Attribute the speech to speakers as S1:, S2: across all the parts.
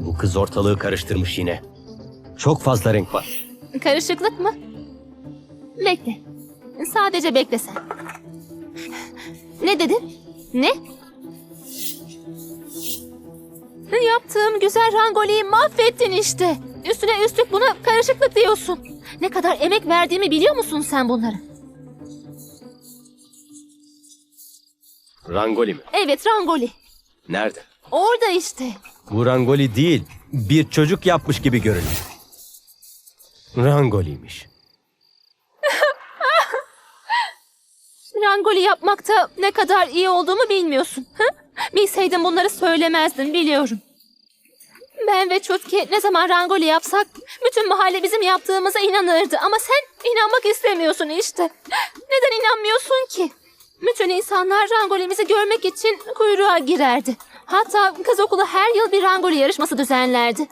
S1: Bu kız ortalığı karıştırmış yine. Çok fazla renk var.
S2: Karışıklık mı? Bekle. Sadece bekle sen. Ne dedin? Ne? Yaptığım güzel rangoliyi mahvettin işte. Üstüne üstlük buna karışıklık diyorsun. Ne kadar emek verdiğimi biliyor musun sen bunları?
S1: Rangoli mi?
S2: Evet rangoli.
S1: Nerede?
S2: Orada işte.
S1: Bu rangoli değil. Bir çocuk yapmış gibi görünüyor. Rangoliymiş.
S2: Rangoli yapmakta ne kadar iyi olduğumu bilmiyorsun. Hı? Bilseydin bunları söylemezdin biliyorum. Ben ve Çutki ne zaman rangoli yapsak bütün mahalle bizim yaptığımıza inanırdı. Ama sen inanmak istemiyorsun işte. Neden inanmıyorsun ki? Bütün insanlar rangolimizi görmek için kuyruğa girerdi. Hatta kız okulu her yıl bir rangoli yarışması düzenlerdi.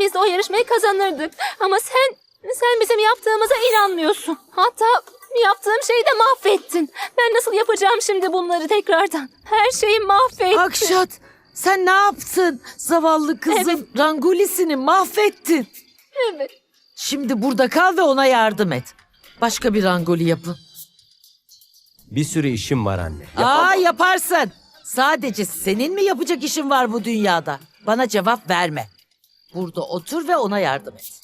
S2: Biz de o yarışmayı kazanırdık. Ama sen, sen bizim yaptığımıza inanmıyorsun. Hatta yaptığım şeyi de mahvettin. Ben nasıl yapacağım şimdi bunları tekrardan? Her şeyi mahvettin.
S3: Akşat sen ne yaptın? Zavallı kızın rangolisini mahvettin.
S2: Evet.
S3: Şimdi burada kal ve ona yardım et. Başka bir rangoli yapın.
S1: Bir sürü işim var anne.
S3: Aa yaparsın. Sadece senin mi yapacak işin var bu dünyada? Bana cevap verme. Burada otur ve ona yardım et.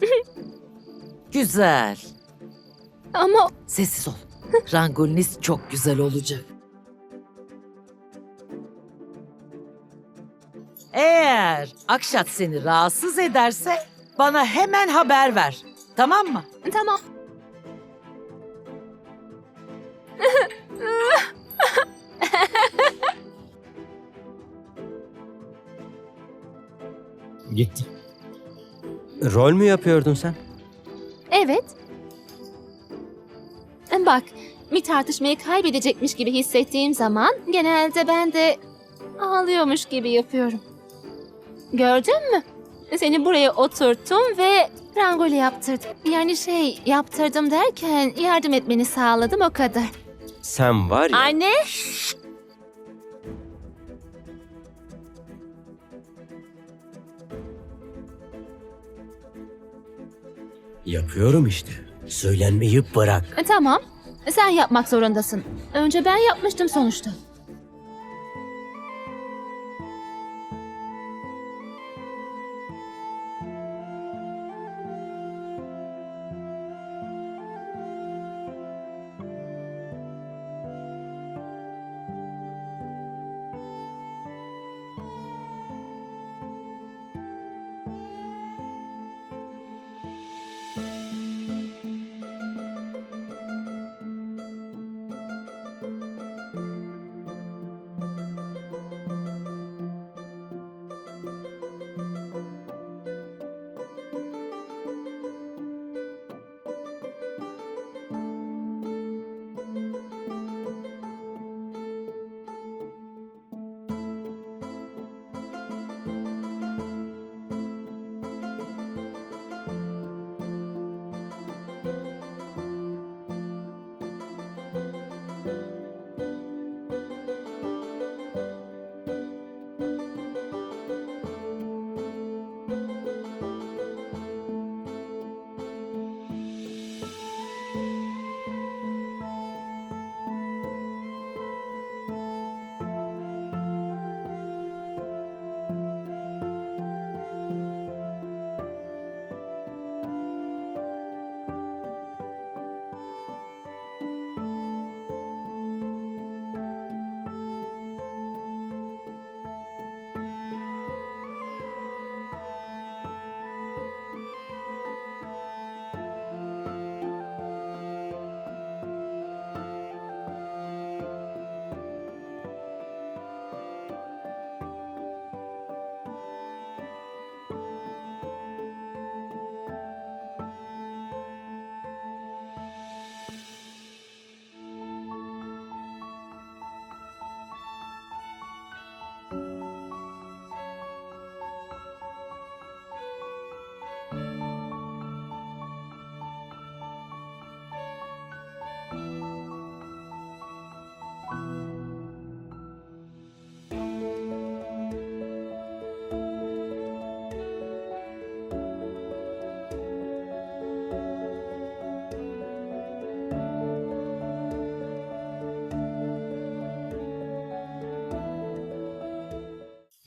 S3: Güzel.
S2: Ama
S3: Sessiz ol. Rangoliniz çok güzel olacak. Eğer Akşat seni rahatsız ederse bana hemen haber ver. Tamam mı?
S2: tamam.
S1: Gitti. Rol mü yapıyordun sen?
S2: Evet. Bak, bir tartışmayı kaybedecekmiş gibi hissettiğim zaman genelde ben de ağlıyormuş gibi yapıyorum. Gördün mü? Seni buraya oturttum ve rangoli yaptırdım. Yani şey yaptırdım derken yardım etmeni sağladım o kadar.
S1: Sen var ya...
S2: Anne!
S1: Yapıyorum işte. Söylenmeyi bırak.
S2: E, Tamam, sen yapmak zorundasın. Önce ben yapmıştım sonuçta.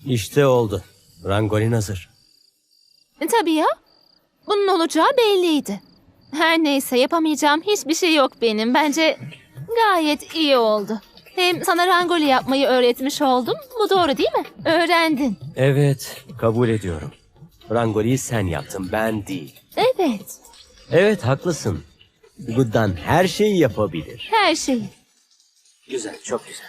S1: İşte oldu. Rangolin hazır.
S2: E, Tabii ya. Bunun olacağı belliydi. Her neyse yapamayacağım hiçbir şey yok benim. Bence gayet iyi oldu. Hem sana rangoli yapmayı öğretmiş oldum. Bu doğru değil mi? Öğrendin.
S1: Evet, kabul ediyorum. Rangoli'yi sen yaptın, ben değil.
S2: Evet.
S1: Evet, haklısın. Guddan her şeyi yapabilir.
S2: Her şeyi.
S1: Güzel, çok güzel.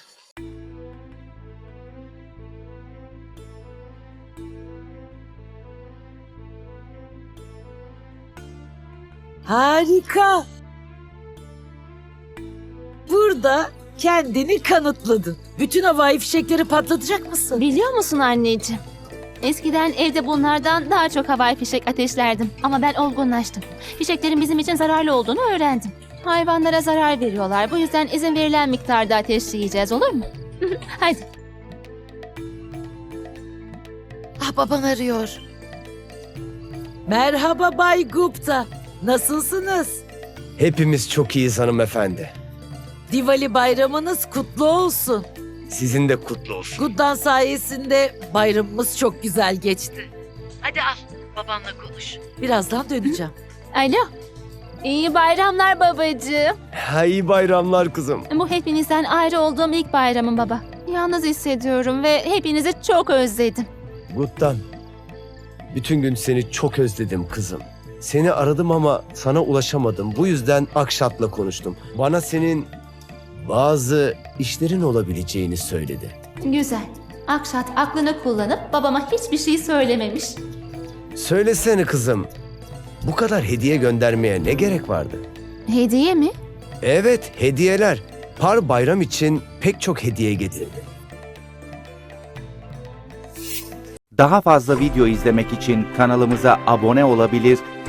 S3: Harika. Burada kendini kanıtladın. Bütün havai fişekleri patlatacak mısın?
S2: Biliyor musun anneciğim? Eskiden evde bunlardan daha çok havai fişek ateşlerdim. Ama ben olgunlaştım. Fişeklerin bizim için zararlı olduğunu öğrendim. Hayvanlara zarar veriyorlar. Bu yüzden izin verilen miktarda ateşleyeceğiz olur mu? Hadi.
S3: Ah baban arıyor. Merhaba Bay Gupta. Nasılsınız?
S4: Hepimiz çok iyiyiz hanımefendi.
S3: Diwali bayramınız kutlu olsun.
S4: Sizin de kutlu olsun.
S3: Guddan sayesinde bayramımız çok güzel geçti. Hadi al babanla konuş. Birazdan döneceğim.
S2: Alo. İyi bayramlar babacığım.
S4: Ha, iyi bayramlar kızım.
S2: Bu hepinizden ayrı olduğum ilk bayramım baba. Yalnız hissediyorum ve hepinizi çok özledim.
S4: Guttan. Bütün gün seni çok özledim kızım. Seni aradım ama sana ulaşamadım. Bu yüzden Akşat'la konuştum. Bana senin bazı işlerin olabileceğini söyledi.
S2: Güzel. Akşat aklını kullanıp babama hiçbir şey söylememiş.
S4: Söylesene kızım. Bu kadar hediye göndermeye ne gerek vardı?
S2: Hediye mi?
S4: Evet, hediyeler. Par bayram için pek çok hediye getirdi.
S5: Daha fazla video izlemek için kanalımıza abone olabilir,